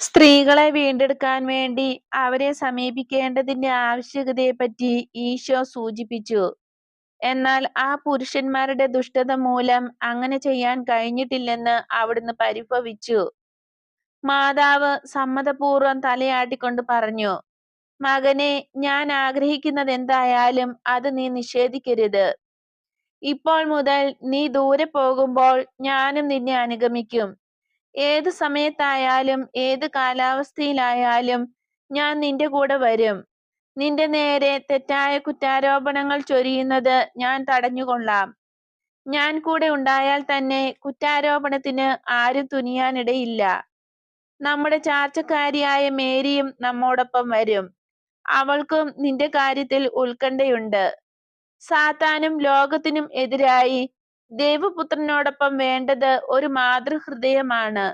സ്ത്രീകളെ വീണ്ടെടുക്കാൻ വേണ്ടി അവരെ സമീപിക്കേണ്ടതിന്റെ ആവശ്യകതയെപ്പറ്റി ഈശോ സൂചിപ്പിച്ചു. എന്നാൽ ആ പുരുഷന്മാരുടെ ദുഷ്ടത മൂലം അങ്ങനെ ചെയ്യാൻ കഴിഞ്ഞിട്ടില്ലെന്ന് അവിടുന്ന് പരിഭവിച്ചു. മാതാവ് സമ്മതപൂർവം തലയാട്ടിക്കൊണ്ട് പറഞ്ഞു: മകനെ ഞാൻ ആഗ്രഹിക്കുന്നത് എന്തായാലും അത് നീ നിഷേധിക്കരുത്. ഇപ്പോൾ മുതൽ നീ ദൂരെ പോകുമ്പോൾ ഞാനും നിന്നെ അനുഗമിക്കും. ഏത് സമയത്തായാലും ഏത് കാലാവസ്ഥയിലായാലും ഞാൻ നിന്റെ കൂടെ വരും. നിന്റെ നേരെ തെറ്റായ കുറ്റാരോപണങ്ങൾ ചൊരിയുന്നത് ഞാൻ തടഞ്ഞുകൊള്ളാം. ഞാൻ കൂടെ ഉണ്ടായാൽ തന്നെ കുറ്റാരോപണത്തിന് ആരും തുനിയാനിടയില്ല. നമ്മുടെ ചാർച്ചക്കാരിയായ മേരിയും നമ്മോടൊപ്പം വരും. അവൾക്കും നിന്റെ കാര്യത്തിൽ ഉത്കണ്ഠയുണ്ട്. സാത്താനും ലോകത്തിനും എതിരായി ദൈവപുത്രനോടൊപ്പം വേണ്ടത് ഒരു മാതൃഹൃദയമാണ്.